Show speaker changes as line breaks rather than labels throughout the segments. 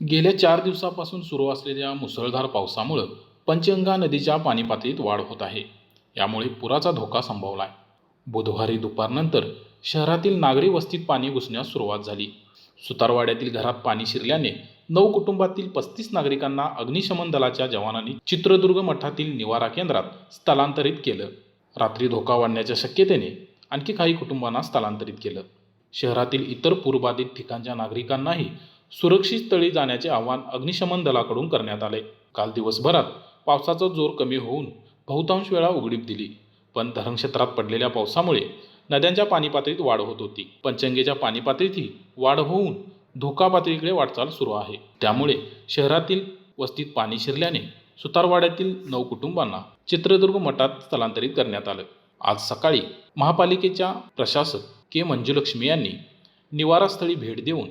गेल्या चार दिवसापासून सुरू असलेल्या मुसळधार पावसामुळं पंचगंगा नदीच्या पाणीपातळीत वाढ होत आहे. यामुळे पुराचा धोका संभवला आहे बुधवारी दुपारनंतर शहरातील नागरी वस्तीत पाणी घुसण्यास सुरुवात झाली. सुतारवाड्यातील घरात पाणी शिरल्याने नऊ कुटुंबातील पस्तीस नागरिकांना अग्निशमन दलाच्या जवानांनी चित्रदुर्ग मठातील निवारा केंद्रात स्थलांतरित केलं. रात्री धोका वाढण्याच्या शक्यतेने आणखी काही कुटुंबांना स्थलांतरित केलं. शहरातील इतर पूरबाधित ठिकाणच्या नागरिकांनाही सुरक्षित स्थळी जाण्याचे आवाहन अग्निशमन दलाकडून करण्यात आले. काल दिवसभरात पावसाचा जोर कमी होऊन बहुतांश वेळा उघडीप दिली. पण धरणक्षेत्रात पडलेल्या पावसामुळे नद्यांच्या पाणी पातळीत वाढ होत होती. पंचंगेच्या पाणी पातळीतही वाढ होऊन धोका पातळीकडे वाटचाल सुरू आहे. त्यामुळे शहरातील वस्तीत पाणी शिरल्याने सुतारवाड्यातील नऊ कुटुंबांना चित्रदुर्ग मठात स्थलांतरित करण्यात आलं. आज सकाळी महापालिकेच्या प्रशासक के मंजुलक्ष्मी यांनी निवारास्थळी भेट देऊन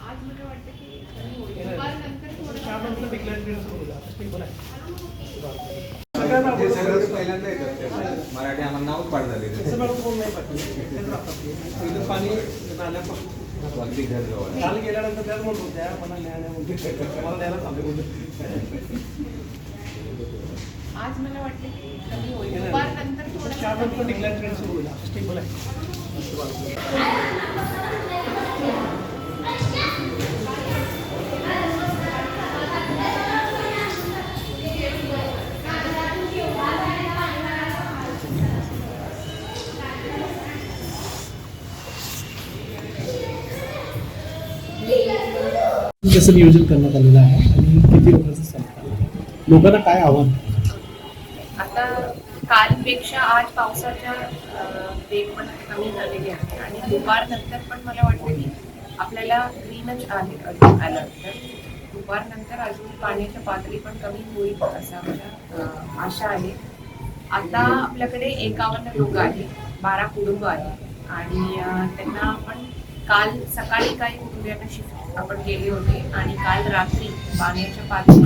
आज
म्हणत मला
वाटतं की दुपारनंतर थोडं.
मराठी आम्हाला नावच पाठ झाले.
पाणी नाल्यापासून
अगदी घर जवळ.
काल गेल्यानंतर त्यात म्हणत होत्या मला न्यायला म्हणजे मला न्यायला चालू होतं
आज मला वाटतं की कमी होईल. दुपारनंतर थोडं
चार नंतर डिक्लेअर केलं सुरू होईल. स्टेबल आहे. कसं नियोजन करण्यात आलेलं आहे आणि किती लोकांचं संपर्क लोकांना काय आव्हान?
आता कालपेक्षा आज पावसाच्या अ, वेग पण कमी झालेली आहे आणि दुपारनंतर पण मला वाटतं की आपल्याला ग्रीनच आले अजून अलर्ट तर दुपारनंतर अजून पाण्याच्या पातळी पण कमी होईल असं मला आशा आहे. आता आपल्याकडे एकावन्न लोक आहेत बारा कुटुंब आहेत आणि त्यांना आपण काल सकाळी काही कुटुंबियांना शिफ्ट आपण केले होते. आणि काल रात्री बाणेरच्या पातळी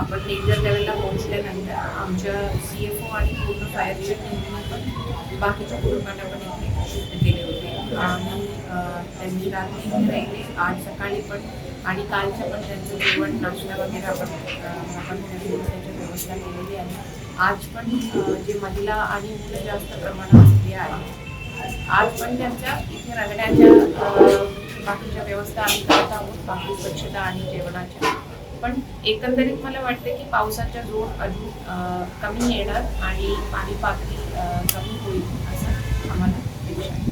आपण डेंजर लेवलला पोहोचल्यानंतर आमच्या सी एफ ओ आणि पूर्ण फायरच्या टीमने पण बाकीच्या कुटुंबांना पण इथे शिफ्ट केले होते. आणि त्यांनी रात्री इथे राहिले. आज सकाळी पण आणि कालच्या पण त्यांचं जेवण नाश्ता वगैरे आपण आपण त्यांची व्यवस्था केलेली आहे. आज पण जे महिला आणि मुलं जास्त प्रमाणात आहे आज पण त्यांच्या इथे रंगण्याच्या बाकीच्या व्यवस्था आम्ही करत आहोत बाकी स्वच्छता आणि जेवणाच्या. पण एकंदरीत मला वाटते की पावसाचा जोर अजून कमी येणार आणि पाणी पातळी कमी होईल असं आम्हाला अपेक्षा आहे.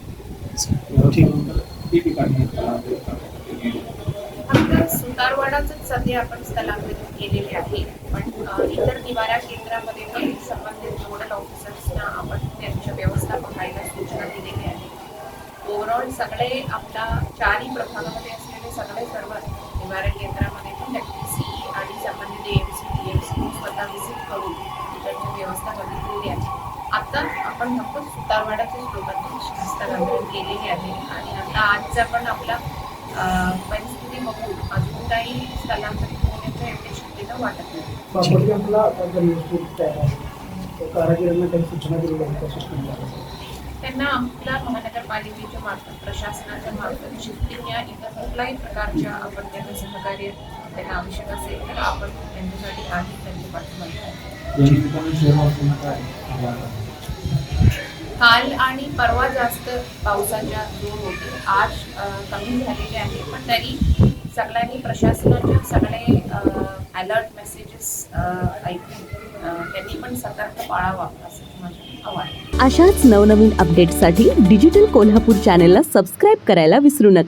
सुतारवाडाच सध्या आपण स्थलांतरित केलेले आहे पण इतर निवारा केंद्रामध्ये पण संबंधित नोडल ऑफिसर्सना आपण त्यांच्या व्यवस्था बघायला सूचना दिलेल्या ओव्हरऑल सगळे आपल्या चारही प्रभागामध्ये असलेले सगळे सर्व निवारण केंद्रामध्ये पण सी आणि संबंधित M C D M C स्वतः व्हिजिट करून त्यांची व्यवस्था बघितलेली आहे. आता आपण फक्त सुतारवाडाच्याच लोकांनी स्थलांतरित केलेली आहे आणि आता आजचा पण आपला परिस्थिती बघून अजून काही स्थलांतरित होण्याचं एवढी शक्यता वाटत नाही.
तर कारागिरांना काही सूचना दिलेल्या आहेत
त्यांना आपल्या महानगरपालिकेच्या मार्फत प्रशासनाच्या मार्फत शिफ्टिंग या इतर कुठल्याही प्रकारच्या आपण त्यांना सहकार्य त्यांना आवश्यक असेल तर आपण त्यांच्यासाठी आधी त्यांच्या पाठिंबा काल आणि परवा जास्त पावसाच्या जोर होते. आज कमी झालेले आहे. पण तरी सगळ्यांनी प्रशासनाचे सगळे अलर्ट मेसेजेस ऐकून त्यांनी पण सतर्क पाळावा असं माझं आव्हान.
अशाच नवनवीन अपडेटसाठी डिजिटल कोल्हापूर चॅनेलला सबस्क्राईब करायला विसरू नका.